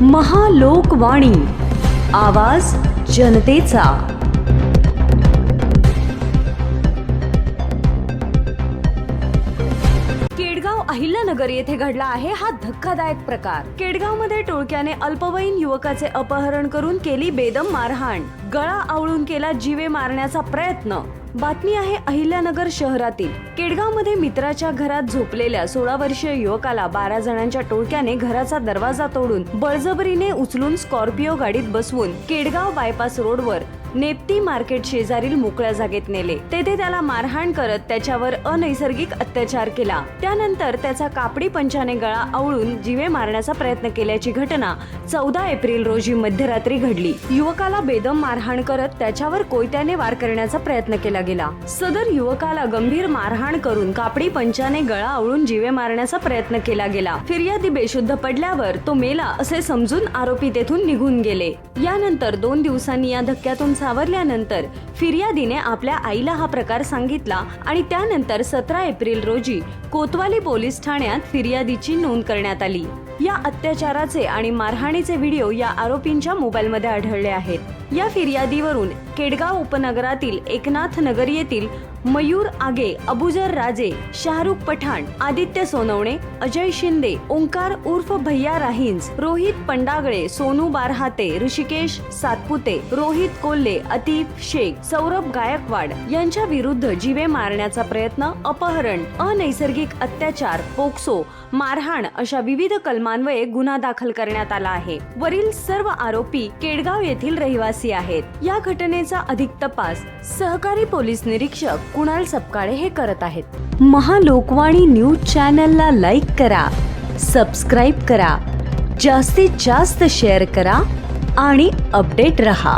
महालोकवाणी. आवाज जनतेचा. केडगाव अहिल्यानगर येथे घडला आहे हा धक्कादायक प्रकार. केडगावमध्ये टोळक्याने अल्पवयीन युवकाचे अपहरण करून केली बेदम मारहाण. गळा आवळून केला जीवे मारण्याचा प्रयत्न. बातमी आहे अहिल्यानगर शहरातील. केडगावमध्ये मित्राच्या घरात झोपलेल्या सोळा वर्षीय युवकाला बारा जणांच्या टोळक्याने घराचा दरवाजा तोडून बळजबरीने उचलून स्कॉर्पिओ गाडीत बसवून केडगाव बायपास रोडवर नेप्ती मार्केट शेजारील मोकळ्या जागेत नेले. तेथे त्याला मारहाण करत त्याच्यावर अनैसर्गिक अत्याचार केला. त्यानंतर त्याचा कापडी पंचाने गळा आवळून जीवे मारण्याचा प्रयत्न केल्याची घटना चौदा एप्रिल रोजी मध्यरात्री घडली. युवकाला बेदम मारहाण करत त्याच्यावर कोयत्याने वार करण्याचा प्रयत्न केला गेला. सदर युवकाला गंभीर मारहाण करून कापडी पंचाने गळा आवळून जीवे मारण्याचा प्रयत्न केला गेला. फिर्यादी बेशुद्ध पडल्यावर तो मेला असे समजून आरोपी तेथून निघून गेले. यानंतर दोन दिवसांनी या धक्क्यातून सावरल्यानंतर फिर्यादीने आपल्या आईला हा प्रकार सांगितला आणि त्यानंतर सतरा एप्रिल रोजी कोतवाली पोलीस ठाण्यात फिर्यादीची नोंद करण्यात आली. या अत्याचाराचे आणि मारहाणीचे व्हिडिओ या आरोपींच्या मोबाईलमध्ये आढळले आहेत. या फिर्यादीवरून केडगाव उपनगरातील एकनाथ नगर येथील मयूर आगे अबुजर राजे शाहरुख पठाण आदित्य सोनवणे अजय शिंदे ओंकार उर्फ भैया राहिंज रोहित पंडागळे सोनू बारहाते ऋषिकेश सातपुते रोहित कोल्हे अतिफ शेख सौरभ गायकवाड यांच्या विरुद्ध जीवे मारण्याचा प्रयत्न अपहरण अनैसर्गिक अत्याचार पोक्सो मारहाण अशा विविध कलमान्वये गुन्हा दाखल करण्यात आला आहे. वरील सर्व आरोपी केडगाव येथील रहिवासी आहेत. या घटनेचा अधिक तपास सहकारी पोलीस निरीक्षक कुणाल सपकाळे हे करत आहेत. महालोकवाणी न्यूज चॅनलला लाईक करा सबस्क्राईब करा जास्तीत जास्त शेअर करा आणि अपडेट रहा.